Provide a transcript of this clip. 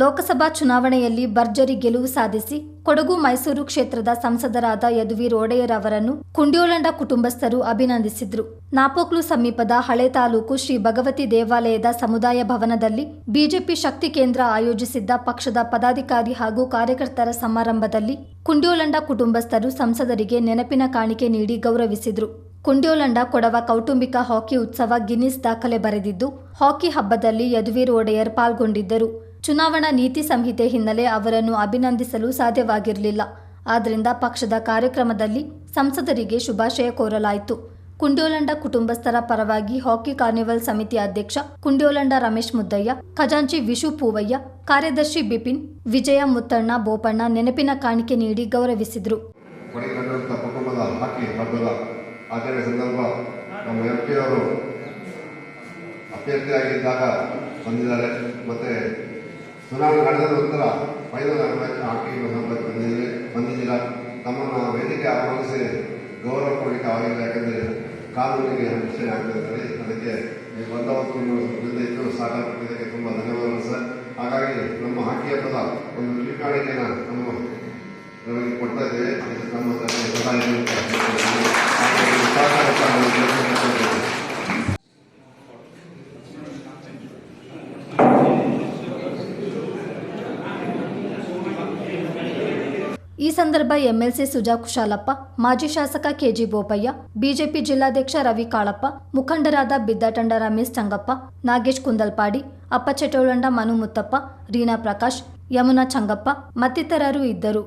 ಲೋಕಸಭಾ ಚುನಾವಣೆಯಲ್ಲಿ ಭರ್ಜರಿ ಗೆಲುವು ಸಾಧಿಸಿ ಕೊಡಗು ಮೈಸೂರು ಕ್ಷೇತ್ರದ ಸಂಸದರಾದ ಯದುವೀರ್ ಒಡೆಯರ್ ಅವರನ್ನು ಕುಂಡ್ಯೋಲಂಡ ಕುಟುಂಬಸ್ಥರು ಅಭಿನಂದಿಸಿದ್ರು. ನಾಪೋಕ್ಲು ಸಮೀಪದ ಹಳೆ ತಾಲೂಕು ಶ್ರೀ ಭಗವತಿ ದೇವಾಲಯದ ಸಮುದಾಯ ಭವನದಲ್ಲಿ ಬಿಜೆಪಿ ಶಕ್ತಿ ಕೇಂದ್ರ ಆಯೋಜಿಸಿದ್ದ ಪಕ್ಷದ ಪದಾಧಿಕಾರಿ ಹಾಗೂ ಕಾರ್ಯಕರ್ತರ ಸಮಾರಂಭದಲ್ಲಿ ಕುಂಡ್ಯೋಲಂಡ ಕುಟುಂಬಸ್ಥರು ಸಂಸದರಿಗೆ ನೆನಪಿನ ಕಾಣಿಕೆ ನೀಡಿ ಗೌರವಿಸಿದ್ರು. ಕುಂಡ್ಯೋಲಂಡ ಕೊಡವ ಕೌಟುಂಬಿಕ ಹಾಕಿ ಉತ್ಸವ ಗಿನ್ನಿಸ್ ದಾಖಲೆ ಬರೆದಿದ್ದು, ಹಾಕಿ ಹಬ್ಬದಲ್ಲಿ ಯದುವೀರ್ ಒಡೆಯರ್ ಪಾಲ್ಗೊಂಡಿದ್ದರು. ಚುನಾವಣಾ ನೀತಿ ಸಂಹಿತೆ ಹಿನ್ನೆಲೆ ಅವರನ್ನು ಅಭಿನಂದಿಸಲು ಸಾಧ್ಯವಾಗಿರಲಿಲ್ಲ. ಆದ್ದರಿಂದ ಪಕ್ಷದ ಕಾರ್ಯಕ್ರಮದಲ್ಲಿ ಸಂಸದರಿಗೆ ಶುಭಾಶಯ ಕೋರಲಾಯಿತು. ಕುಂಡ್ಯೋಲಂಡ ಕುಟುಂಬಸ್ಥರ ಪರವಾಗಿ ಹಾಕಿ ಕಾರ್ನಿವಲ್ ಸಮಿತಿ ಅಧ್ಯಕ್ಷ ಕುಂಡ್ಯೋಲಂಡ ರಮೇಶ್ ಮುದ್ದಯ್ಯ, ಖಜಾಂಚಿ ವಿಶು ಪೂವಯ್ಯ, ಕಾರ್ಯದರ್ಶಿ ಬಿಪಿನ್, ವಿಜಯ ಮುತ್ತಣ್ಣ ಬೋಪಣ್ಣ ನೆನಪಿನ ಕಾಣಿಕೆ ನೀಡಿ ಗೌರವಿಸಿದರು. ಚುನಾವಣೆ ನಡೆದ ನಂತರ ಫೈನಲ್ ಹಾಕಿ ಸಂದರ್ಭಕ್ಕೆ ಬಂದಿದ್ದೀವಿ ಬಂದಿದ್ದೀರಾ ತಮ್ಮನ್ನು ವೇದಿಕೆ ಆಹ್ವಾನಿಸಿ ಗೌರವ ಕೊಡಲಿಕ್ಕೆ ಆಗಿಲ್ಲ. ಯಾಕಂದರೆ ಕಾನೂನಿಗೆ ರಕ್ಷಣೆ ಆಗ್ತಿದ್ದಾರೆ ಅದಕ್ಕೆ ನೀವು ಬಂದ ಹೊತ್ತು ನೀವು ಜೊತೆ ಇದ್ದು ಸಹಕಾರ ಕೊಟ್ಟಿದ್ದಕ್ಕೆ ತುಂಬ ಧನ್ಯವಾದಗಳು ಸರ್. ಹಾಗಾಗಿ ನಮ್ಮ ಹಾಕಿ ಹಬ್ಬದ ಒಂದು ಕಿರುಕಾಣಿಕೆನ ನಮ್ಮ ನಮಗೆ ಕೊಡ್ತಾ ಇದ್ದೇವೆ. ಇದು ನಮ್ಮ ಈ ಸಂದರ್ಭ ಎಂಎಲ್ಸಿ ಸುಜಾ ಕುಶಾಲಪ್ಪ, ಮಾಜಿ ಶಾಸಕ ಕೆಜಿ ಬೋಪಯ್ಯ, ಬಿಜೆಪಿ ಜಿಲ್ಲಾಧ್ಯಕ್ಷ ರವಿ ಕಾಳಪ್ಪ, ಮುಖಂಡರಾದ ಬಿದ್ದಾಟಂಡ ರಮೇಶ್ ಚಂಗಪ್ಪ, ನಾಗೇಶ್ ಕುಂದಲ್ಪಾಡಿ ಅಪ್ಪಚೆಟೋಳಂಡ ಮನು ಮುತ್ತಪ್ಪ, ರೀನಾ ಪ್ರಕಾಶ್, ಯಮುನಾ ಚಂಗಪ್ಪ ಮತ್ತಿತರರು ಇದ್ದರು.